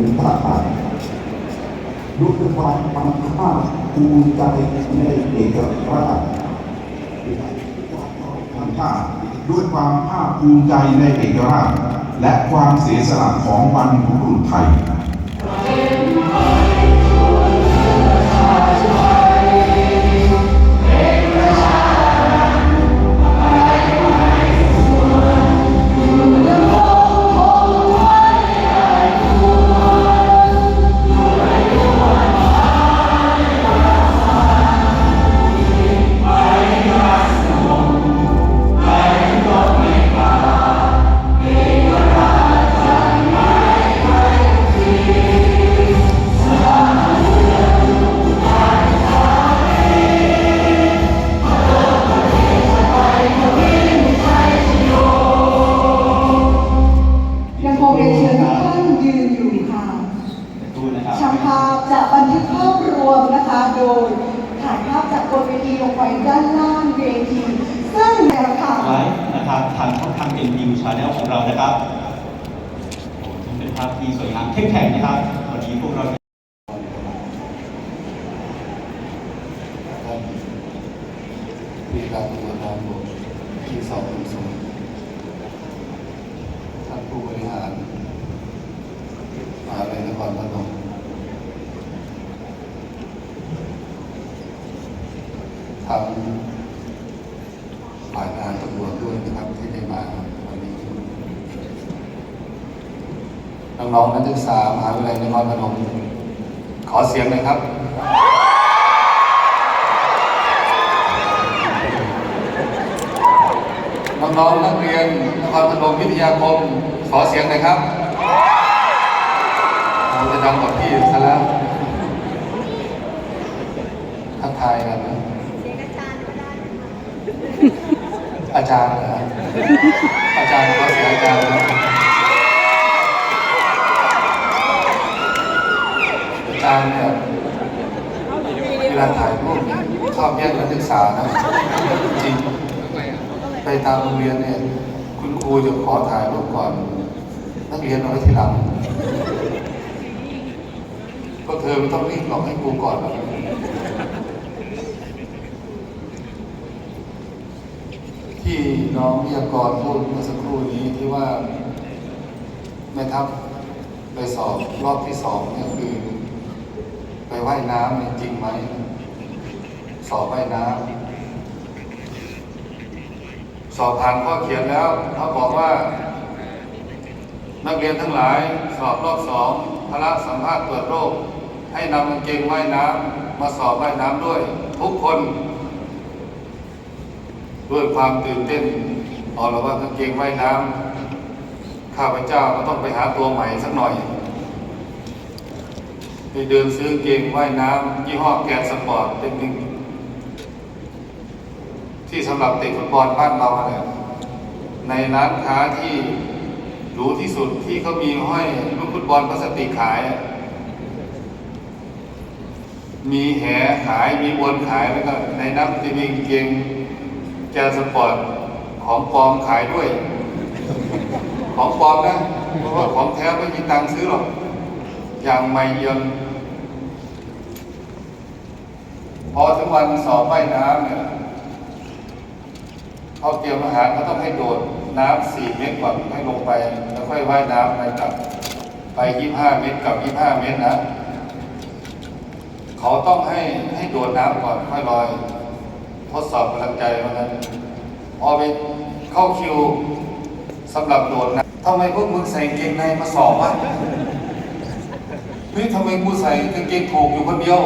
ถึงภาคใต้ด้วยความควาภาคภูมิใจในเอกราชทั้งชาด้วยความภาคภูมิใจในเอกราช และความเสียสละของบรรพบุรุษไทย นะคะ โดยถ่ายภาพจากบนเวทีลงไปด้านล่างเวทีซึ่งแนวทางไลฟ์นะครับทางช่องทางเอ็นดิวชาแนลของเรานะครับเป็นภาพที่สวยงามเข้มแข็งนะครับวันนี้พวกเรา ท่านผู้การตำรวจทางหลวงที่สองศูนย์ท่านผู้บริหารมหาวิทยาลัยนครพนม ทางฝ่ายงานตำรวจด้วยนะครับที่ได้มาวันนี้น้องๆนักศึกษามหาวิทยาลัยนครพนมขอเสียงหน่อยครับน้องๆนักเรียนนครพนมวิทยาคม ขอเสียงหน่อยครับเราจะดังกว่าพี่ซะแล้วทักทายกันนะ อาจารย์เหรออาจารย์ขอเสียงอาจารย์นะอาจารย์เนี่ยเวลาถ่ายรูปชอบแย่งนักศึกษานะจริงไปตามโรงเรียนเนี่ยคุณครูจะขอถ่ายรูปก่อน นักเรียนเอาไว้ทีหลังก็เธอไม่ต้องรีบหรอกให้ครูก่อนหรอก ที่น้องวิทยากรพูดเมื่อสักครู่นี้ที่ว่าแม่ทัพไปสอบรอบที่สองเนี่ยคือ ไปว่ายน้ำเนี่ยจริงไหม สอบว่ายน้ำสอบผ่านข้อเขียนแล้วเขาบอกว่า นักเรียนทั้งหลายสอบรอบสองพละสัมภาษณ์ตรวจโรค ให้นำกางเกงว่ายน้ำมาสอบว่ายน้ำด้วย ทุกคน ด้วยความตื่นเต้นเอาละว่ากางเกงว่ายน้ำข้าพเจ้าก็ต้องไปหาตัวใหม่สักหน่อยไปเดินซื้อกางเกงว่ายน้ำยี่ห้อแกนสปอร์ตเป็นหนึ่งที่สำหรับเตะฟุตบอลบ้านเราเนี่ยในร้านค้าที่หรูที่สุดที่เขามีห้อยลูกฟุตบอลพลาสติกขาย มีแหขายมีบนขายแล้วก็ในน้ำจะมีกางเกง แกนสปอร์ตของปลอมขายด้วย ของปลอมนะ เพราะว่าของแท้ไม่มีตังค์ซื้อหรอก อย่างไม่เยินพอถึงวันสอบว่ายน้ำเนี่ยเขาเตรียมอาหารเขาต้องให้โดดน้ำสี่เมตรก่อนให้ลงไป แล้วค่อยว่ายน้ำไปกลับ ไปยี่ห้าเมตรกับยี่ห้าเมตรนะ เขาต้องให้ให้โดดน้ำก่อนค่อยลอย ทดสอบกำลังใจวันนั้นพอไปเข้าคิวสำหรับโดดน้ำทำไมพวกมึงใส่เกงในมาสอบวะเฮ้ยทำไมกูใส่กางเกงถูกอยู่คนเดียว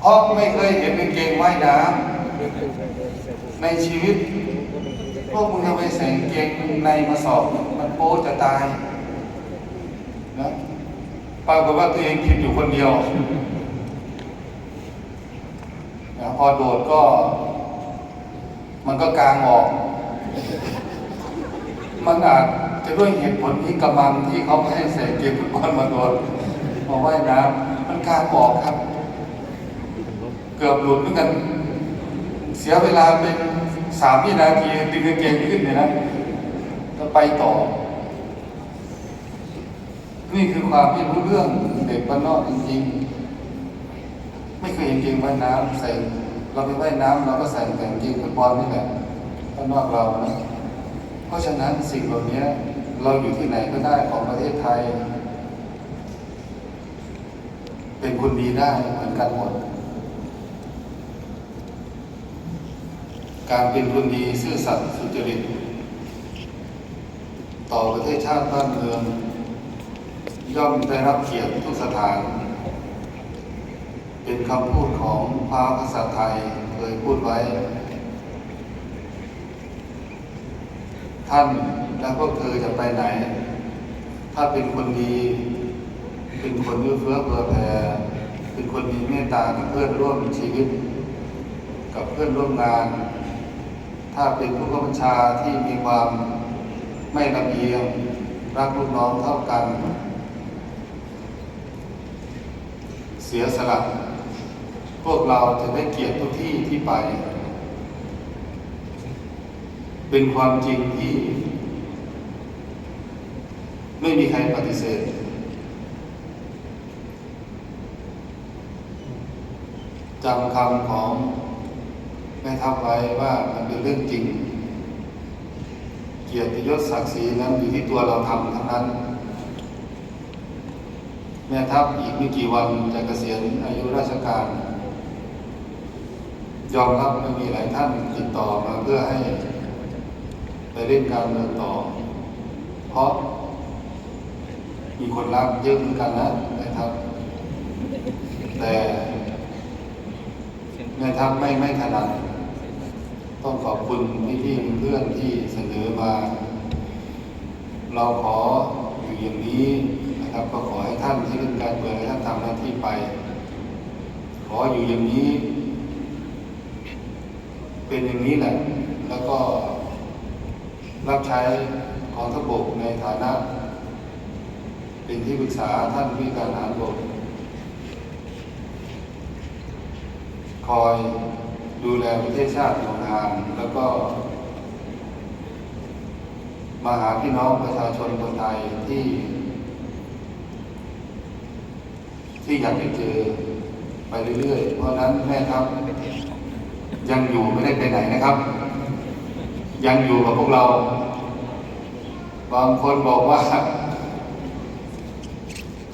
เพราะไม่เคยเห็นกางเกงว่ายน้ำในชีวิต พวกมึงทำไมใส่กางเกงในมาสอบ มันโป๊จะตายนะปรากฏว่าตัวเองผิดอยู่คนเดียว นะพอโดดก็ มันก็กลางออก มันอาจจะด้วยเหตุผลที่กำลังที่เขาไม่ให้ใส่เกงฟุตบอลมาโดดมาว่ายน้ำมันกลางออกครับ เกือบหลุดเหมือนกัน เสียเวลาเป็นสามวินาทีดึงกางเกงขึ้นเลยนะก็ไปต่อ นี่คือความไม่รู้เรื่องเด็กบ้านนอกจริงๆ ไม่เคยเห็นเกงว่ายน้ำใส่ เราไปว่ายน้ำเราก็ใส่แต่กางเกงฟุตบอลนี่แหละบ้านนอกเรานะเพราะฉะนั้นสิ่งเหล่านี้เราอยู่ที่ไหนก็ได้ของประเทศไทย เป็นคนดีได้เหมือนกันหมด การเป็นคนดีซื่อสัตย์สุจริต ต่อประเทศชาติบ้านเมืองย่อมได้รับเกียรติทุกสถาน เป็นคำพูดของพระภาษาไทยเคยพูดไว้ ท่านและพวกเธอจะไปไหน ถ้าเป็นคนดี เป็นคนเอื้อเฟื้อเผื่อแผ่เป็นคนมีเมตตากับเพื่อนร่วมชีวิต กับเพื่อนร่วมงาน ถ้าเป็นผู้กำกับญชาที่มีความไม่ลำเอียง รักลูกน้องเท่ากัน เสียสละ พวกเราจะได้เกียรติทุกที่ที่ไป เป็นความจริงที่ ไม่มีใครปฏิเสธ จำคำของแม่ทัพไว้ว่ามันเป็นเรื่องจริง เกียรติยศศักดิ์ศรีนั้นอยู่ที่ตัวเราทำทั้งนั้นแม่ทัพอีกไม่กี่วันจะเกษียณอายุราชการ ยอมรับไม่มีหลายท่านติดต่อมาเพื่อให้ไปเล่นการเมืองต่อ เพราะมีคนรักเยอะเหมือนกันนะแม่ทัพแต่แม่ทัพไม่ไม่ถนัดต้องขอบคุณพี่พี่เพื่อนที่เสนอมา เราขออยู่อย่างนี้นะครับก็ขอให้ท่านที่เล่นการเมืองให้ท่านทำหน้าที่ไป ขออยู่อย่างนี้ เป็นอย่างนี้แหละ แล้วก็รับใช้กองทัพบกในฐานะ เป็นที่ปรึกษาท่านผู้การหารบกคอยดูแลประเทศชาติของทางแล้วก็ มาหาพี่น้องประชาชนคนไทยที่ ที่อยากจะเจอไปเรื่อยๆ เพราะนั้นแม่ครับ ยังอยู่ไม่ได้ไปไหนนะครับ ยังอยู่กับพวกเรา บางคนบอกว่า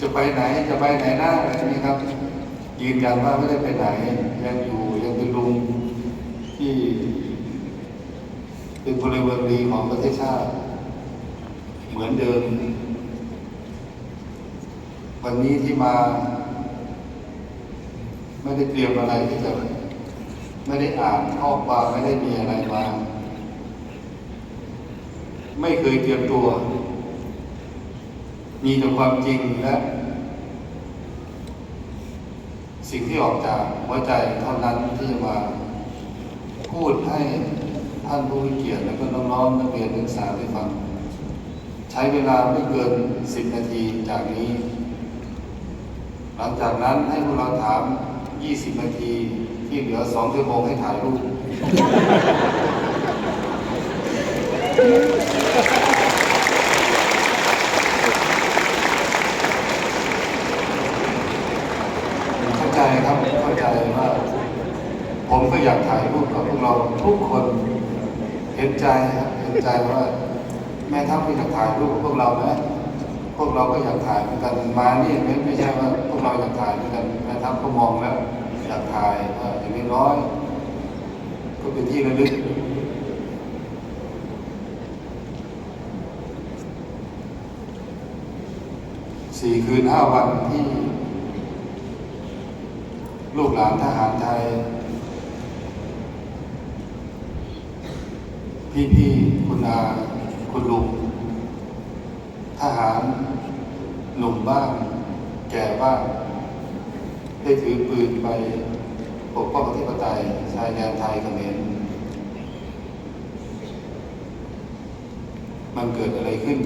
จะไปไหนจะไปไหนหน้าอะไรนี้ครับ ยืนยันว่าไม่ได้ไปไหน ยังอยู่ยังเป็นลุงที่เป็นพลเมืองดีของประเทศชาติ เหมือนเดิม วันนี้ที่มา ไม่ได้เตรียมอะไรที่จะ ไม่ได้อ่านข้อความไม่ได้มีอะไรมา ไม่เคยเตรียมตัว มีแต่ความจริงและสิ่งที่ออกจากหัวใจเท่านั้นที่จะมาพูดให้ท่านผู้เกียรติและก็น้องๆนักเรียนนักศึกษาได้ฟัง ใช้เวลาไม่เกิน10นาทีจากนี้ หลังจากนั้นให้พวกเราถาม 20 นาที ที่เหลือ2ชั่วโมงให้ถ่ายรูปเข้าใจครับเข้าใจว่า ผมก็อยากถ่ายรูปกับพวกเราทุกคนเห็นใจครับเห็นใจว่าแม่ทัพก็อยากถ่ายรูปกับพวกเรานะพวกเราก็อยากถ่ายเหมือนกันมานี่ไม่ไม่ใช่ว่าพวกเราอยากถ่ายเหมือนกัน แม่ทัพก็มองแล้วอยากถ่ายว่าอย่างน้อยก็เป็นที่ระลึกสี่คืนห้าวันที่ ลูกหลานทหารไทย พี่ๆคุณอาคุณลุงทหารหนุ่มบ้าง แก่บ้าง ได้ถือปืนไปปกป้องอธิปไตยชายแดนไทยเขมรมันเกิดอะไรขึ้น